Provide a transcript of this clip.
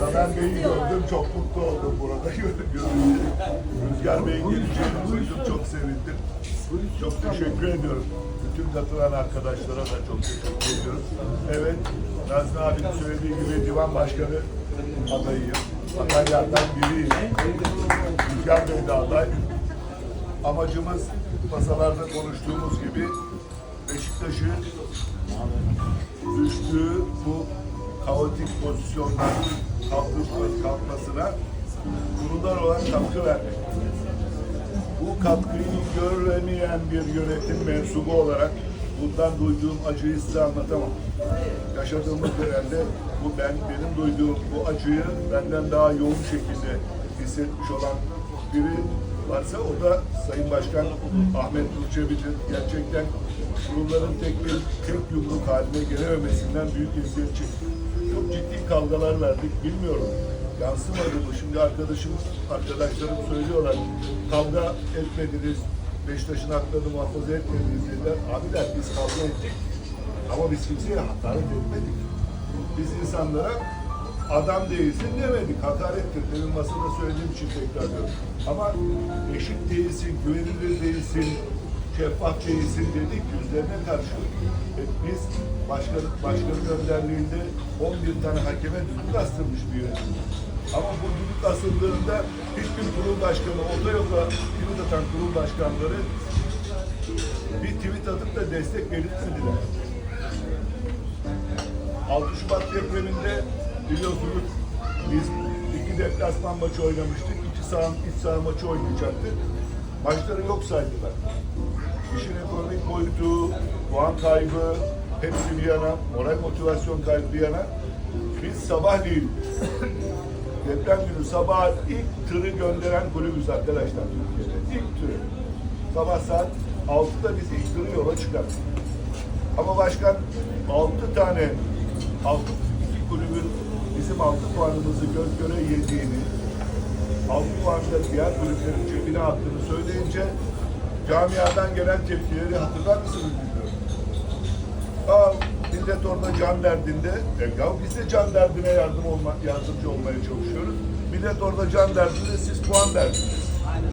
Zafer Bey'i gördüm, çok mutlu oldum burada görünce. Rüzgar Bey'in geleceğini duydum, çok sevindim. Çok teşekkür ediyorum. Bütün katılan arkadaşlara da çok teşekkür ediyorum. Evet, Nazmi abinin söylediği gibi divan başkanı adayıyım. Adaylardan biriyim. Rüzgar Bey de aday. Amacımız masalarda konuştuğumuz gibi kaotik pozisyondan kalkıp kalkmasına kurumlar olan katkı vermek. Bu katkıyı göremeyen bir yönetim mensubu olarak bundan duyduğum acıyı size anlatamam. Yaşadığımız dönemde bu ben benim duyduğum bu acıyı benden daha yoğun şekilde hissetmiş olan biri varsa o da Sayın Başkan Ahmet Nurçevi'dir. Gerçekten kurumların tek bir tek yumruk haline gelememesinden büyük eziyet çekti. Çok ciddi kavgalar verdik. Bilmiyorum. Yansımadı mı? Şimdi arkadaşım, arkadaşlarım söylüyorlar. Kavga etmediniz. Beşiktaş'ın haklarını muhafaza etmediniz dediler. Abiler biz kavga ettik. Ama biz kimseye hakaret etmedik. Biz insanlara adam değilsin demedik. Hakarettir. Demin masada söylediğim için tekrarlıyorum. Ama eşit değilsin, güvenilir değilsin, şeffaf değilsin dedik yüzlerine karşı. E, biz başkan, başkanın önderliğinde 11 tane hakeme düdük astırmış bir yönetim. Ama bu düdük asıldığında hiçbir kurul başkanı, otoyola tweet atan kurul başkanları bir tweet atıp da destek belirtmediler. 6 Şubat depreminde biliyorsunuz biz iki deplasman maçı oynamıştık. İki saha, iç saha maçı oynayacaktık. Maçları yok saydılar. İşin ekonomik boyutu, puan kaybı, hepsi bir yana, moral motivasyon kaybı bir yana. Biz sabahleyin deprem günü sabah ilk tırı gönderen kulübüz arkadaşlar Türkiye'de. İlk tırı. Sabah saat 6'da biz ilk tırı yola çıkarttık. Ama başkan 6 tane 6 iki kulübün bizim 6 puanımızı göz göre yediğini 6 puanla diğer kulüplerin cebine attığını söyleyince camiadan gelen tepkileri hatırlar mısınız bilmiyorum. Aa, millet orada can derdinde. E, ya biz de can derdine yardım olma, yardımcı olmaya çalışıyoruz. Millet orada can derdinde siz puan derdinde.